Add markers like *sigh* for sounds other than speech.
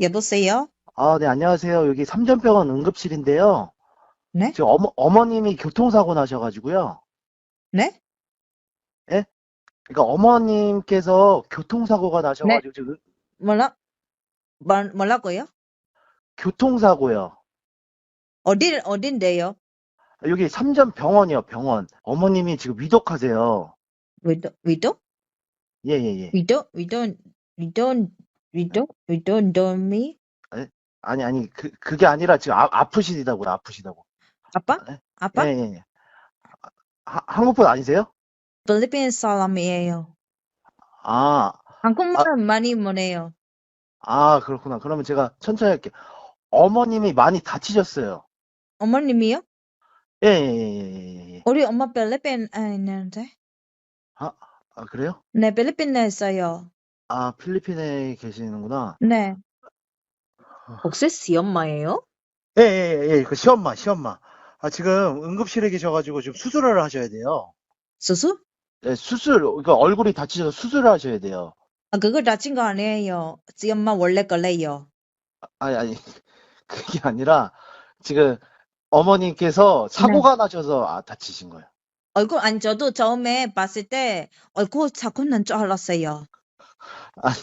여보세요? 아, 네, 안녕하세요. 여기 삼전병원 응급실인데요. 네? 지금 어머, 어머님이 교통사고 나셔가지고요. 네? 그러니까 어머님께서 교통사고가 네. 나셔가지고 지금 뭐라, 뭐, 뭐라고요? 교통사고요. 어디, 어딘데요? 여기 삼전병원이요, 병원. 어머님이 지금 위독하세요. 위도, 위도? 예, 예, 예. 위도? 위도, 위도, 위도? 위도, 도미? 아니, 아니, 그, 그게 아니라 지금 아, 아프시다고요, 아프시다고. 아빠? 네? 아빠? 예, 예, 예. 하, 한국분 아니세요? 필리핀 사람이에요. 아, 한국말 많이 못해요. 아, 그렇구나. 그러면 제가 천천히 할게요. 어머님이 많이 다치셨어요. 어머님이요? 예, 예, 예, 예, 예. 우리 엄마 필리핀 있는데? 아, 그래요? 네, 필리핀에 있어요. 아, 필리핀에 계시는구나. 네. 혹시 시엄마예요? 예, 예, 예, 예, 그 시엄마, 시엄마. 아, 지금 응급실에 계셔가지고 지금 수술을 하셔야 돼요. 수술? 예, 수술, 그러니까 얼굴이 다치셔서 수술을 하셔야 돼요. 아, 그거 다친 거 아니에요. 시엄마 원래 그래요. 아니, 아니, *laughs* 그게 아니라 지금 어머님께서 사고가 나셔서 아, 다치신 거예요. 얼굴, 아니, 저도 처음에 봤을 때 얼굴 사고 난줄 알았어요. 아니,